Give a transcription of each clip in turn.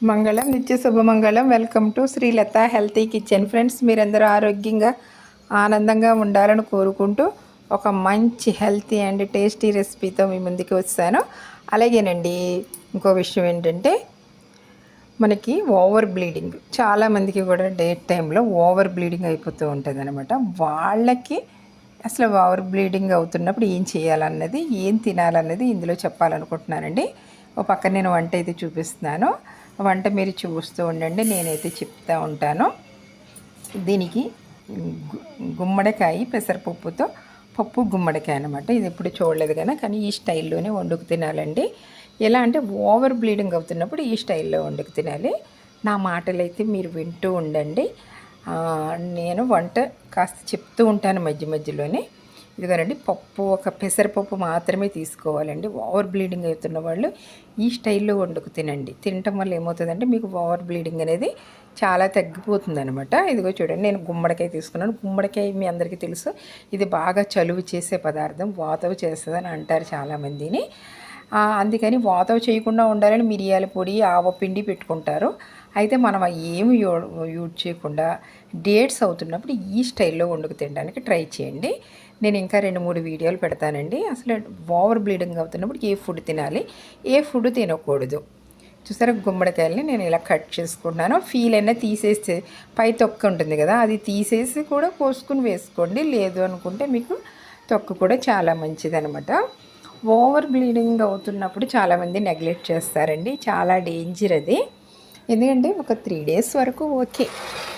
మంగళం నిత్య శుభమంగళం welcome to Srilatha healthy kitchen friends మీరందరూ ఆరోగ్యంగా ఆనందంగా ఉండాలని కోరుకుంటూ ఒక మంచి హెల్తీ అండ్ టేస్టీ రెసిపీతో మీ ముందుకు వచ్చాను. అలాగేనండి ఇంకో విషయం ఏంటంటే మనకి ఓవర్ బ్లీడింగ్ చాలామందికి కూడా డేట్ టైంలో ఓవర్ బ్లీడింగ్ అయిపోతూ ఉంటుంది అనమాట వాళ్ళకి అసలు ఓవర్ బ్లీడింగ్ అవుతున్నప్పుడు ఏం చేయాలన్నది ఏం తినాలన్నది ఇందులో చెప్పాలనుకుంటున్నానండి. ఒక పక్కన నేను వంట అయితే చూపిస్తున్నాను. వంట మీరు చూస్తూ ఉండండి నేనైతే చెప్తూ ఉంటాను. దీనికి గుమ్మడికాయ పెసరపప్పుతో పప్పు గుమ్మడికాయ అనమాట ఇది ఎప్పుడు చూడలేదు కానీ కానీ ఈ స్టైల్లోనే వండుకు తినాలండి. ఎలా అంటే ఓవర్ బ్లీడింగ్ అవుతున్నప్పుడు ఈ స్టైల్లో వండుకు తినాలి. నా మాటలు అయితే మీరు వింటూ ఉండండి. నేను వంట కాస్త చెప్తూ ఉంటాను మధ్య మధ్యలోనే. ఇదిగోనండి పప్పు ఒక పెసరపప్పు మాత్రమే తీసుకోవాలండి. ఓవర్ బ్లీడింగ్ అవుతున్న వాళ్ళు ఈ స్టైల్లో వండుకు తినండి. తినటం వల్ల ఏమవుతుందంటే మీకు ఓవర్ బ్లీడింగ్ అనేది చాలా తగ్గిపోతుంది అనమాట ఇదిగో చూడండి నేను గుమ్మడికాయ తీసుకున్నాను. గుమ్మడికాయ మీ అందరికీ తెలుసు ఇది బాగా చలువు చేసే పదార్థం వాతవ చేస్తుందని అంటారు చాలామందిని. అందుకని వాతవ చేయకుండా ఉండాలని మిరియాల పొడి ఆవపిండి పెట్టుకుంటారు. అయితే మనం ఏమి యూజ్ చేయకుండా డేట్స్ అవుతున్నప్పుడు ఈ స్టైల్లో వండుకు తినడానికి ట్రై చేయండి. నేను ఇంకా రెండు మూడు వీడియోలు పెడతానండి. అసలు ఓవర్ బ్లీడింగ్ అవుతున్నప్పుడు ఏ ఫుడ్ తినాలి ఏ ఫుడ్ తినకూడదు. చూసారా గుమ్మడికాయలని నేను ఇలా కట్ చేసుకుంటున్నాను ఫీల్ అయినా తీసేస్తే పై తొక్క ఉంటుంది కదా అది తీసేసి కూడా కోసుకుని వేసుకోండి. లేదు అనుకుంటే మీకు తొక్క కూడా చాలా మంచిది అనమాట ఓవర్ బ్లీడింగ్ అవుతున్నప్పుడు చాలామంది నెగ్లెక్ట్ చేస్తారండి. చాలా డేంజర్ అది. ఎందుకంటే ఒక త్రీ డేస్ వరకు ఓకే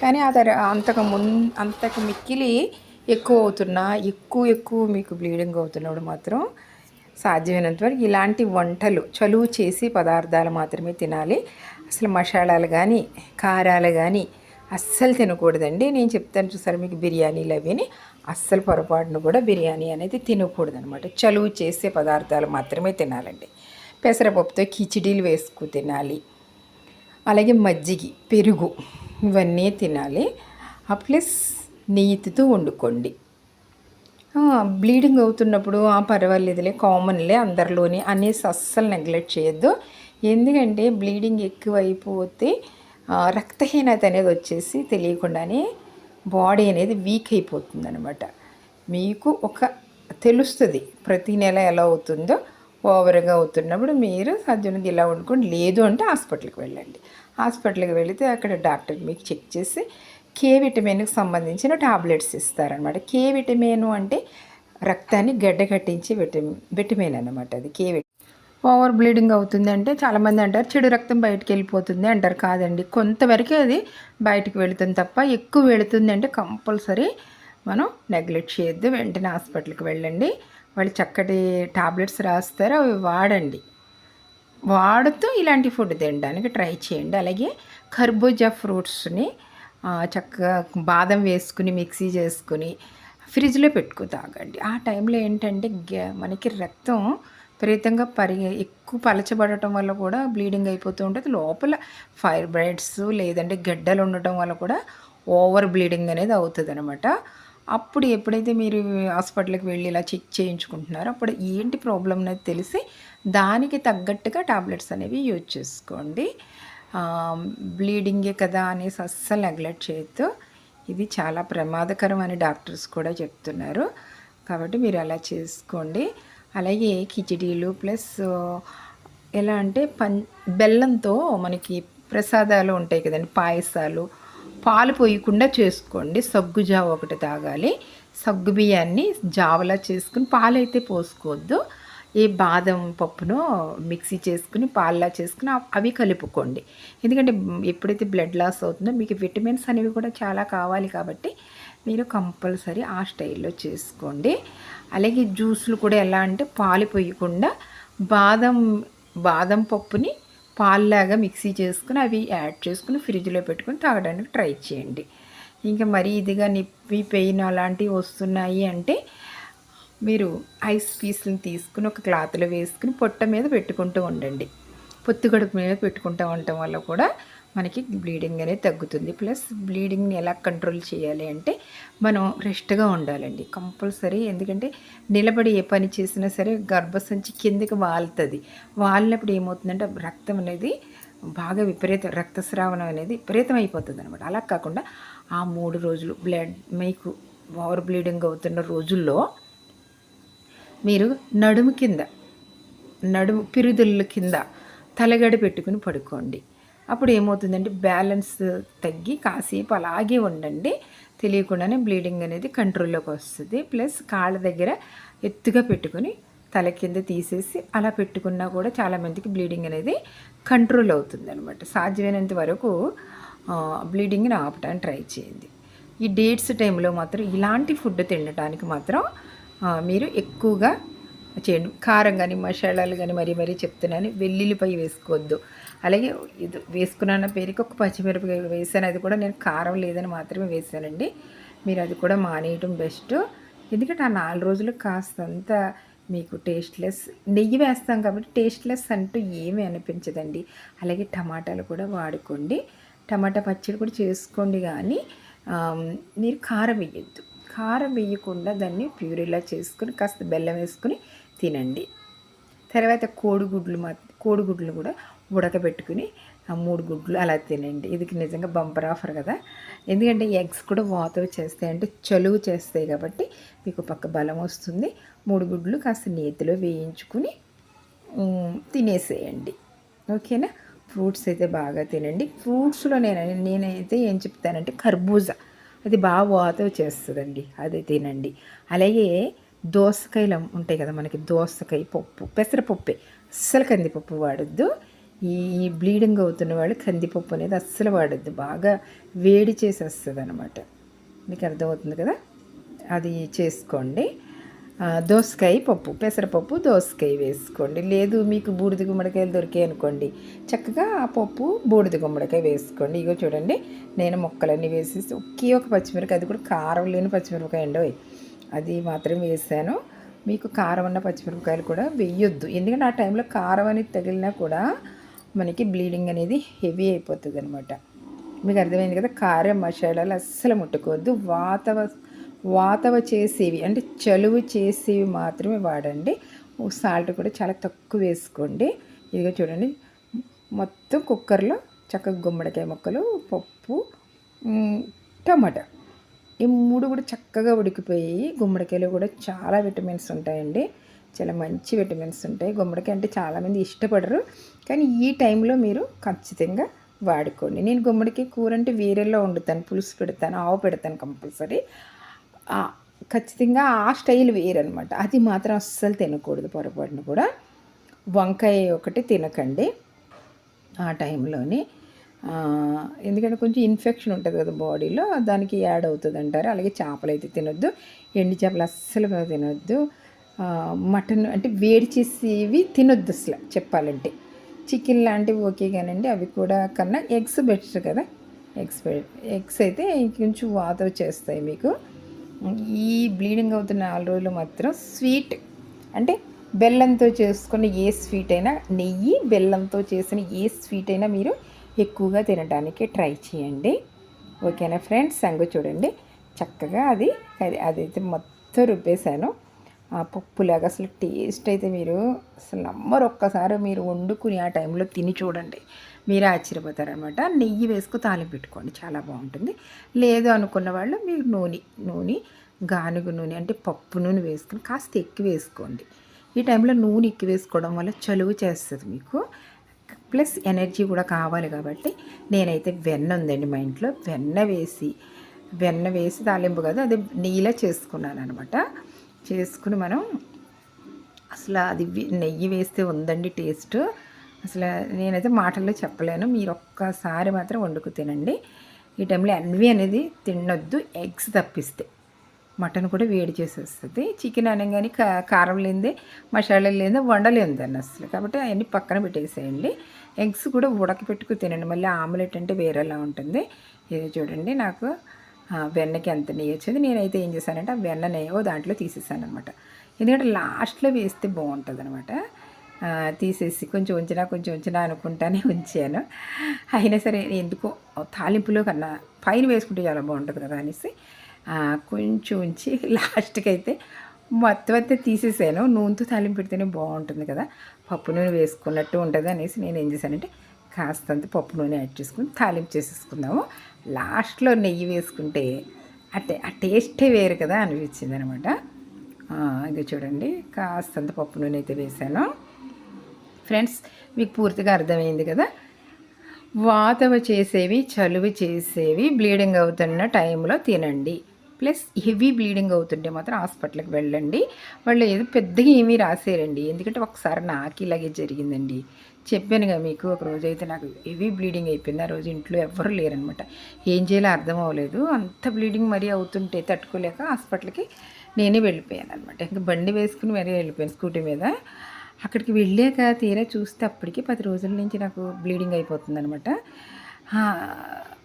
కానీ ఆ తర అంతకు మున్ అంతకు మిక్కిలి ఎక్కువ అవుతున్నా ఎక్కువ ఎక్కువ మీకు బ్లీడింగ్ అవుతున్నప్పుడు మాత్రం సాధ్యమైనంత వరకు ఇలాంటి వంటలు చలువు చేసి పదార్థాలు మాత్రమే తినాలి. అసలు మసాలాలు కానీ కారాలు కానీ అస్సలు తినకూడదండి. నేను చెప్తాను చూసారు మీకు బిర్యానీలు అవిని. అస్సలు పొరపాటును కూడా బిర్యానీ అనేది తినకూడదనమాట చలువు చేసే పదార్థాలు మాత్రమే తినాలండి. పెసరపప్పుతో కిచిడీలు వేసుకు తినాలి. అలాగే మజ్జిగి పెరుగు ఇవన్నీ తినాలి. ఆ ప్లస్ నెయ్యితో వండుకోండి. బ్లీడింగ్ అవుతున్నప్పుడు ఆ పర్వాలేదులే కామన్లే అందరిలోని అనేసి అస్సలు నెగ్లెక్ట్ చేయొద్దు. ఎందుకంటే బ్లీడింగ్ ఎక్కువైపోతే రక్తహీనత అనేది వచ్చేసి తెలియకుండానే బాడీ అనేది వీక్ అయిపోతుంది అనమాట మీకు ఒక తెలుస్తుంది ప్రతి నెల ఎలా అవుతుందో. ఓవర్గా అవుతున్నప్పుడు మీరు సాధ్యమైనది ఇలా వండుకోండి. లేదు అంటే హాస్పిటల్కి వెళ్ళండి. హాస్పిటల్కి వెళితే అక్కడ డాక్టర్ మీకు చెక్ చేసి కే విటమిన్కి సంబంధించిన టాబ్లెట్స్ ఇస్తారనమాట కే విటమిన్ అంటే రక్తాన్ని గడ్డగట్టించే విటమిన్ విటమిన్ అనమాట అది. కే ఓవర్ బ్లీడింగ్ అవుతుంది అంటే చాలామంది అంటారు చెడు రక్తం బయటకు వెళ్ళిపోతుంది అంటారు. కాదండి. కొంతవరకు అది బయటకు వెళుతుంది తప్ప ఎక్కువ వెళుతుంది అంటే కంపల్సరీ మనం నెగ్లెక్ట్ చేయొద్దు. వెంటనే హాస్పిటల్కి వెళ్ళండి. వాళ్ళు చక్కటి టాబ్లెట్స్ రాస్తారు అవి వాడండి. వాడుతూ ఇలాంటి ఫుడ్ తినడానికి ట్రై చేయండి. అలాగే కర్బూజా ఫ్రూట్స్ని చక్కగా బాదం వేసుకుని మిక్సీ చేసుకుని ఫ్రిడ్జ్లో పెట్టుకు తాగండి. ఆ టైంలో ఏంటంటే మనకి రక్తం విపరీతంగా పరి ఎక్కువ పలచబడటం వల్ల కూడా బ్లీడింగ్ అయిపోతూ ఉంటుంది. లోపల ఫైర్ బ్రైడ్స్ లేదంటే గడ్డలు ఉండటం వల్ల కూడా ఓవర్ బ్లీడింగ్ అనేది అవుతుంది అనమాట అప్పుడు ఎప్పుడైతే మీరు హాస్పిటల్కి వెళ్ళి ఇలా చెక్ చేయించుకుంటున్నారో అప్పుడు ఏంటి ప్రాబ్లం అనేది తెలిసి దానికి తగ్గట్టుగా టాబ్లెట్స్ అనేవి యూజ్ చేసుకోండి. బ్లీడింగే కదా అనేసి అస్సలు నెగ్లెక్ట్ చేయొద్దు. ఇది చాలా ప్రమాదకరం అని డాక్టర్స్ కూడా చెప్తున్నారు. కాబట్టి మీరు అలా చేసుకోండి. అలాగే కిచిడీలు ప్లస్ ఎలా అంటే పం బెల్లంతో మనకి ప్రసాదాలు ఉంటాయి కదండి పాయసాలు పాలు పోయకుండా చేసుకోండి. సగ్గు జావ ఒకటి తాగాలి. సగ్గు బియ్యాన్ని జావలా చేసుకుని పాలైతే పోసుకోవద్దు. ఈ బాదం పప్పును మిక్సీ చేసుకుని పాల్లా చేసుకుని అవి కలుపుకోండి. ఎందుకంటే ఎప్పుడైతే బ్లడ్ లాస్ అవుతుందో మీకు విటమిన్స్ అనేవి కూడా చాలా కావాలి కాబట్టి మీరు కంపల్సరీ ఆ స్టైల్లో చేసుకోండి. అలాగే జ్యూస్లు కూడా ఎలా అంటే పాలు పోయకుండా బాదం బాదం పప్పుని పాల్లాగా మిక్సీ చేసుకుని అవి యాడ్ చేసుకుని ఫ్రిడ్జ్లో పెట్టుకుని తాగడానికి ట్రై చేయండి. ఇంకా మరీ ఇదిగా నిప్పి పెయిన్ అలాంటివి వస్తున్నాయి అంటే మీరు ఐస్ పీస్ని తీసుకుని ఒక క్లాత్లో వేసుకుని పొట్ట మీద పెట్టుకుంటూ ఉండండి. పొత్తుగడుపు మీద పెట్టుకుంటూ ఉండటం వల్ల కూడా మనకి బ్లీడింగ్ అనేది తగ్గుతుంది. ప్లస్ బ్లీడింగ్ని ఎలా కంట్రోల్ చేయాలి అంటే మనం రెస్ట్గా ఉండాలండి. కంపల్సరీ ఎందుకంటే నిలబడి ఏ పని చేసినా సరే గర్భసంచి కిందకి వాలుతుంది వాలినప్పుడు ఏమవుతుందంటే రక్తం అనేది బాగా విపరీత రక్తస్రావణం అనేది విపరీతం అయిపోతుంది అనమాట అలా కాకుండా ఆ మూడు రోజులు బ్లడ్ మీకు ఓవర్ బ్లీడింగ్ అవుతున్న రోజుల్లో మీరు నడుము కింద నడుము పిరుదుల కింద తలగడ పెట్టుకుని పడుకోండి. అప్పుడు ఏమవుతుందంటే బ్యాలెన్స్ తగ్గి కాసేపు అలాగే ఉండండి. తెలియకుండానే బ్లీడింగ్ అనేది కంట్రోల్లోకి వస్తుంది. ప్లస్ కాళ్ళ దగ్గర ఎత్తుగా పెట్టుకొని తల కింద తీసేసి అలా పెట్టుకున్నా కూడా చాలామందికి బ్లీడింగ్ అనేది కంట్రోల్ అవుతుంది అనమాట సాధ్యమైనంత వరకు బ్లీడింగ్ని ఆపడానికి ట్రై చేయండి. ఈ డేట్స్ టైంలో మాత్రం ఇలాంటి ఫుడ్ తినడానికి మాత్రం మీరు ఎక్కువగా చేయండి. కారం కానీ మసాలాలు కానీ మరీ మరీ చెప్తున్నాను. వెల్లుల్లిపై వేసుకోవద్దు. అలాగే ఇది వేసుకున్న పేరుకి ఒక పచ్చిమిరపకాయ వేసాను. అది కూడా నేను కారం లేదని మాత్రమే వేసానండి. మీరు అది కూడా మానేయటం బెస్ట్. ఎందుకంటే ఆ నాలుగు రోజులు కాస్తంత మీకు టేస్ట్లెస్ నెయ్యి వేస్తాం కాబట్టి టేస్ట్లెస్ అంటూ ఏమీ అనిపించదండి. అలాగే టమాటాలు కూడా వాడుకోండి. టమాటా పచ్చడి కూడా చేసుకోండి కానీ మీరు కారం వేయద్దు. కారం వేయకుండా దాన్ని ప్యూరీలా చేసుకుని కాస్త బెల్లం వేసుకుని తినండి. తర్వాత కోడిగుడ్లు మా కోడిగుడ్లు కూడా ఉడకబెట్టుకుని ఆ మూడు గుడ్లు అలా తినండి. ఇది నిజంగా బంపర్ ఆఫర్ కదా. ఎందుకంటే ఎగ్స్ కూడా వాతవి చేస్తాయి అంటే చలువు చేస్తాయి కాబట్టి మీకు పక్క బలం వస్తుంది. మూడు గుడ్లు కాస్త నేతిలో వేయించుకుని తినేసేయండి. ఓకేనా? ఫ్రూట్స్ అయితే బాగా తినండి. ఫ్రూట్స్లో నేను నేనైతే ఏం చెప్తానంటే కర్బూజా. అది బాగా వాతవి చేస్తుందండి. అది తినండి. అలాగే దోసకాయలు ఉంటాయి కదా మనకి దోసకాయ పప్పు పెసరపప్పే. అస్సలు కందిపప్పు వాడద్దు. ఈ బ్లీడింగ్ అవుతున్న వాళ్ళు కందిపప్పు అనేది అస్సలు వాడద్దు. బాగా వేడి చేసేస్తుంది అనమాట మీకు అర్థమవుతుంది కదా? అది చేసుకోండి. దోసకాయ పప్పు పెసరపప్పు దోసకాయ వేసుకోండి. లేదు మీకు బూడిద గుమ్మడికాయలు దొరికాయి అనుకోండి. చక్కగా ఆ పప్పు బూడిద గుమ్మడికాయ వేసుకోండి. ఇగో చూడండి నేను ముక్కలన్నీ వేసేసి ఒకే ఒక పచ్చిమిరకాయ అది కూడా కారం లేని పచ్చిమిరపకాయ అండి అది మాత్రం వేసాను. మీకు కారం ఉన్న పచ్చిమిరపకాయలు కూడా వేయొద్దు. ఎందుకంటే ఆ టైంలో కారం అనేది తగిలినా కూడా మనకి బ్లీడింగ్ అనేది హెవీ అయిపోతుంది అనమాట మీకు అర్థమైంది కదా? కారం మసాలాలు అస్సలు ముట్టుకోవద్దు. వాతవ వాతవ చేసేవి అంటే చలువు చేసేవి మాత్రమే వాడండి. సాల్ట్ కూడా చాలా తక్కువ వేసుకోండి. ఇదిగో చూడండి. మొత్తం కుక్కర్లో చక్కగా గుమ్మడికాయ ముక్కలు పప్పు టమాటా. ఈ మూడు కూడా చక్కగా ఉడికిపోయి గుమ్మడికాయలు కూడా చాలా విటమిన్స్ ఉంటాయండి. చాలా మంచి విటమిన్స్ ఉంటాయి. గుమ్మడికాయ అంటే చాలామంది ఇష్టపడరు. కానీ ఈ టైంలో మీరు ఖచ్చితంగా వాడుకోండి. నేను గుమ్మడికాయ కూర అంటే వేరేలో వండుతాను. పులుసు పెడతాను ఆవు పెడతాను కంపల్సరీ. ఖచ్చితంగా ఆ స్టైల్ వేరనమాట అది మాత్రం అస్సలు తినకూడదు పొరపాటున కూడా. వంకాయ ఒకటి తినకండి. ఆ టైంలోని ఎందుకంటే కొంచెం ఇన్ఫెక్షన్ ఉంటుంది కదా బాడీలో దానికి యాడ్ అవుతుంది అంటారు. అలాగే చేపలు అయితే తినొద్దు ఎండి చేపలు అస్సలు తినొద్దు. మటన్ అంటే వేడి చేసేవి తినొద్దు అసలు చెప్పాలంటే. చికెన్ లాంటివి ఓకే కానండి అవి కూడా కన్నా ఎగ్స్ బెటర్ కదా. ఎగ్స్ ఎగ్స్ అయితే కొంచెం వాతవ చేస్తాయి మీకు. ఈ బ్లీడింగ్ అవుతున్న నాలుగు రోజులు మాత్రం స్వీట్ అంటే బెల్లంతో చేసుకున్న ఏ స్వీట్ అయినా నెయ్యి బెల్లంతో చేసిన ఏ స్వీట్ అయినా మీరు ఎక్కువగా తినడానికి ట్రై చేయండి. ఓకేనా ఫ్రెండ్స్? సంగు చూడండి. చక్కగా అది అది అదైతే మొత్తం రుబ్బేశాను. ఆ పప్పులాగా అసలు టేస్ట్ అయితే మీరు అసలు నమ్మరు. ఒక్కసారి మీరు వండుకుని ఆ టైంలో తిని చూడండి. మీరు ఆశ్చర్యపోతారనమాట. నెయ్యి వేసుకు తాలింపు పెట్టుకోండి. చాలా బాగుంటుంది. లేదు అనుకున్న వాళ్ళు మీరు నూనె నూనె గానుగ నూనె అంటే పప్పు నూనె వేసుకుని కాస్త ఎక్కువ వేసుకోండి. ఈ టైంలో నూనె ఎక్కువ వేసుకోవడం వల్ల చలువ చేస్తుంది మీకు. ప్లస్ ఎనర్జీ కూడా కావాలి కాబట్టి నేనైతే వెన్న ఉందండి మా ఇంట్లో. వెన్న వేసి వెన్న వేసి తాలింపు కదా అది నెయ్యిలా చేసుకున్నాను అనమాట చేసుకుని మనం అసలు అది నెయ్యి వేస్తే ఉందండి టేస్ట్. అసలు నేనైతే మాటల్లో చెప్పలేను. మీరు ఒక్కసారి మాత్రం వండుకు తినండి. ఈ టైంలో ఎన్వి అనేది తినొద్దు ఎగ్స్ తప్పిస్తే. మటన్ కూడా వేడి చేసేస్తుంది. చికెన్ అనగానే కా కారం లేనిదే మసాలా లేనిదే వండలేదు దాన్ని అసలు కాబట్టి అవన్నీ పక్కన పెట్టేసేయండి. ఎగ్స్ కూడా ఉడకపెట్టుకు తినండి. మళ్ళీ ఆమ్లెట్ అంటే వేరేలా ఉంటుంది. ఇది చూడండి నాకు వెన్నకి ఎంత నెయ్యి వచ్చింది నేనైతే ఏం చేశానంటే ఆ వెన్న నెయ్యో దాంట్లో తీసేసాను అనమాట ఎందుకంటే లాస్ట్లో వేస్తే బాగుంటుంది అనమాట తీసేసి కొంచెం ఉంచినా కొంచెం ఉంచినా అనుకుంటానే ఉంచాను. అయినా సరే ఎందుకో తాలింపులో కన్నా పైన వేసుకుంటే చాలా బాగుంటుంది కదా అనేసి కొంచెం ఉంచి లాస్ట్కి అయితే మొత్తం అయితే తీసేసాను. నూనెతో తాలింపు పెడితేనే బాగుంటుంది కదా. పప్పు నూనె వేసుకున్నట్టు ఉంటుంది అనేసి నేను ఏం చేశానంటే కాస్తంత పప్పు నూనె యాడ్ చేసుకుని తాలింపు చేసేసుకుందాము. లాస్ట్లో నెయ్యి వేసుకుంటే అంటే ఆ టేస్టే వేరు కదా అనిపించింది అనమాట ఇది చూడండి కాస్తంత పప్పు నూనె అయితే వేసాను. ఫ్రెండ్స్ మీకు పూర్తిగా అర్థమైంది కదా? వాతవ చేసేవి చలువ చేసేవి బ్లీడింగ్ అవుతున్న టైంలో తినండి. ప్లస్ హెవీ బ్లీడింగ్ అవుతుంటే మాత్రం హాస్పిటల్కి వెళ్ళండి. వాళ్ళు ఏదో పెద్దగా ఏమీ రాసేరండి. ఎందుకంటే ఒకసారి నాకు ఇలాగే జరిగిందండి. చెప్పానుగా మీకు ఒక రోజు అయితే నాకు హెవీ బ్లీడింగ్ అయిపోయింది. ఆ రోజు ఇంట్లో ఎవ్వరు లేరనమాట. ఏం చేయాలో అర్థం అవ్వలేదు. అంత బ్లీడింగ్ మరీ అవుతుంటే తట్టుకోలేక హాస్పిటల్కి నేనే వెళ్ళిపోయాను అనమాట ఇంకా బండి వేసుకుని మరీ వెళ్ళిపోయాను స్కూటీ మీద. అక్కడికి వెళ్ళాక తీరా చూస్తే అప్పటికి పది రోజుల నుంచి నాకు బ్లీడింగ్ అయిపోతుంది అనమాట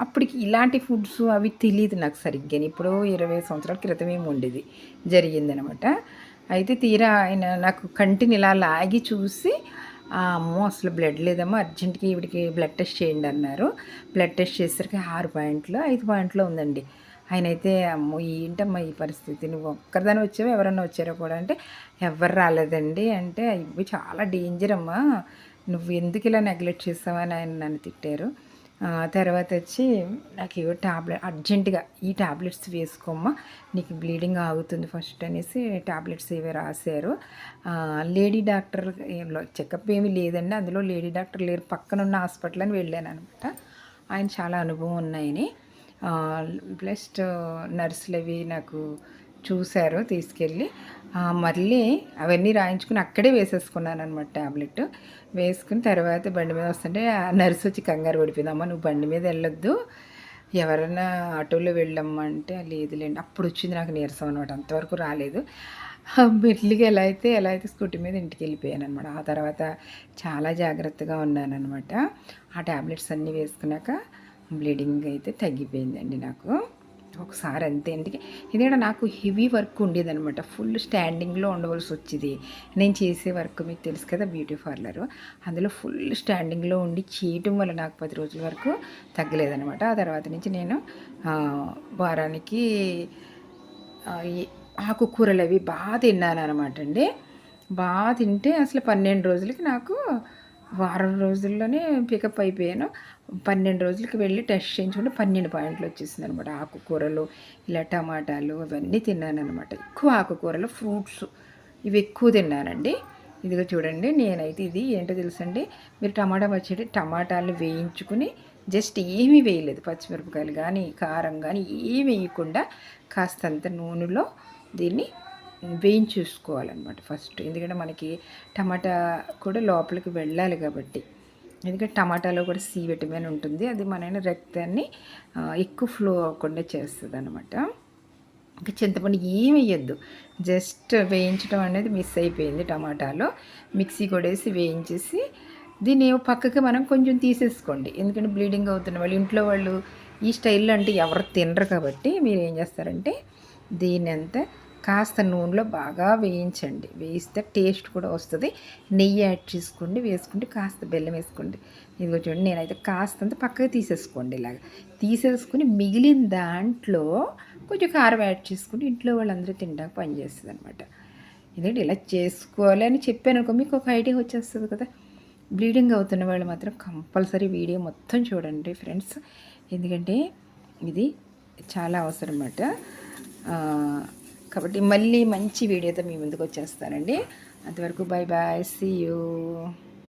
అప్పటికి ఇలాంటి ఫుడ్స్ అవి తెలియదు నాకు సరిగ్గా ఇప్పుడు ఇరవై సంవత్సరాల క్రితం ఏమి ఉండేది. జరిగిందనమాట అయితే తీరా ఆయన నాకు కంటిని ఇలా లాగి చూసి అమ్మో అసలు బ్లడ్ లేదమ్మా అర్జెంట్గా ఈవిడికి బ్లడ్ టెస్ట్ చేయండి అన్నారు. బ్లడ్ టెస్ట్ చేసేసరికి ఆరు పాయింట్లు ఐదు పాయింట్లో ఉందండి. ఆయన అయితే అమ్మో ఏంటమ్మా ఈ పరిస్థితి? నువ్వు ఒక్కరిదాని వచ్చావో? ఎవరన్నా వచ్చారో కూడా? అంటే ఎవరు రాలేదండి. అంటే ఇవి చాలా డేంజర్ అమ్మా. నువ్వు ఎందుకు ఇలా నెగ్లెక్ట్ చేస్తావని ఆయన నన్ను తిట్టారు. తర్వాత వచ్చి నాకు ఏవో ట్యాబ్లెట్ అర్జెంటుగా ఈ టాబ్లెట్స్ వేసుకోమ్మా నీకు బ్లీడింగ్ ఆగుతుంది ఫస్ట్ అనేసి టాబ్లెట్స్ ఏవో రాశారు. లేడీ డాక్టర్ చెకప్ ఏమీ లేదండి అందులో లేడీ డాక్టర్ లేరు పక్కన ఉన్న హాస్పిటల్ అని వెళ్ళాను అనమాట ఆయన చాలా అనుభవం ఉన్నాయని. ప్లస్ నర్సులు అవి నాకు చూశారు తీసుకెళ్ళి. మళ్ళీ అవన్నీ రాయించుకుని అక్కడే వేసేసుకున్నాను అనమాట ట్యాబ్లెట్ వేసుకుని తర్వాత బండి మీద వస్తుంటే నర్సు వచ్చి కంగారు పడిపోయిందమ్మా నువ్వు బండి మీద వెళ్ళొద్దు. ఎవరైనా ఆటోలో వెళ్ళమ్మా అంటే లేదులేండి అప్పుడు వచ్చింది నాకు నీరసం అనమాట అంతవరకు రాలేదు. మెల్లిగా ఎలా అయితే ఎలా అయితే స్కూటీ మీద ఇంటికి వెళ్ళిపోయాను అనమాట ఆ తర్వాత చాలా జాగ్రత్తగా ఉన్నానమాట ఆ ట్యాబ్లెట్స్ అన్నీ వేసుకున్నాక బ్లీడింగ్ అయితే తగ్గిపోయిందండి నాకు. ఒకసారి అంతే ఎందుకే? ఎందుకంటే నాకు హెవీ వర్క్ ఉండేదనమాట ఫుల్ స్టాండింగ్లో ఉండవలసి వచ్చేది. నేను చేసే వర్క్ మీకు తెలుసు కదా బ్యూటీ పార్లర్. అందులో ఫుల్ స్టాండింగ్లో ఉండి చేయటం వల్ల నాకు పది రోజుల వరకు తగ్గలేదనమాట ఆ తర్వాత నుంచి నేను వారానికి ఆకుకూరలు అవి బాగా తిన్నాను అనమాట అండి. బాగా తింటే అసలు పన్నెండు రోజులకి నాకు వారం రోజుల్లోనే పికప్ అయిపోయాను. పన్నెండు రోజులకి వెళ్ళి టెస్ట్ చేయించుకుంటే పన్నెండు పాయింట్లు వచ్చేసింది అనమాట ఆకుకూరలు ఇలా టమాటాలు అవన్నీ తిన్నాను అనమాట ఎక్కువ ఆకుకూరలు ఫ్రూట్స్ ఇవి ఎక్కువ తిన్నానండి. ఇదిగో చూడండి నేనైతే ఇది ఏంటో తెలుసండి? మీరు టమాటా పచ్చడి టమాటాలు వేయించుకుని జస్ట్ ఏమీ వేయలేదు. పచ్చిమిరపకాయలు కానీ కారం కానీ ఏమి వేయకుండా కాస్తంత నూనెలో దీన్ని వేయించేసుకోవాలన్నమాట ఫస్ట్. ఎందుకంటే మనకి టమాటా కూడా లోపలికి వెళ్ళాలి కాబట్టి. ఎందుకంటే టమాటాలో కూడా సి విటమిన్ ఉంటుంది. అది మన రక్తాన్ని ఎక్కువ ఫ్లో అవ్వకుండా చేస్తుంది అనమాట ఇంకా చింతపండు ఏం వేయద్దు. జస్ట్ వేయించడం అనేది మిస్ అయిపోయింది టమాటాలో. మిక్సీ కొడేసి వేయించేసి దీన్ని పక్కకి మనం కొంచెం తీసేసుకోండి. ఎందుకంటే బ్లీడింగ్ అవుతున్న వాళ్ళు ఇంట్లో వాళ్ళు ఈ స్టైల్లో అంటే ఎవరు తినరు కాబట్టి మీరు ఏం చేస్తారంటే దీన్ని అంతా కాస్త నూనెలో బాగా వేయించండి. వేయిస్తే టేస్ట్ కూడా వస్తుంది. నెయ్యి యాడ్ చేసుకోండి వేసుకుంటే కాస్త బెల్లం వేసుకోండి. ఇదిగో చూడండి నేనైతే కాస్తంత పక్కకి తీసేసుకోండి ఇలాగ. తీసేసుకుని మిగిలిన దాంట్లో కొంచెం కారం యాడ్ చేసుకుంటే ఇంట్లో వాళ్ళందరూ తినడానికి పనిచేస్తుంది అనమాట ఎందుకంటే ఇలా చేసుకోవాలి అని చెప్పాను అనుకో మీకు ఒక ఐడియా వచ్చేస్తుంది కదా. బ్లీడింగ్ అవుతున్న వాళ్ళు మాత్రం కంపల్సరీ వీడియో మొత్తం చూడండి ఫ్రెండ్స్. ఎందుకంటే ఇది చాలా అవసరం అన్నమాట కాబట్టి మళ్ళీ మంచి వీడియోతో మీ ముందుకు వచ్చేస్తానండి. అంతవరకు బాయ్ బాయ్ సీ యూ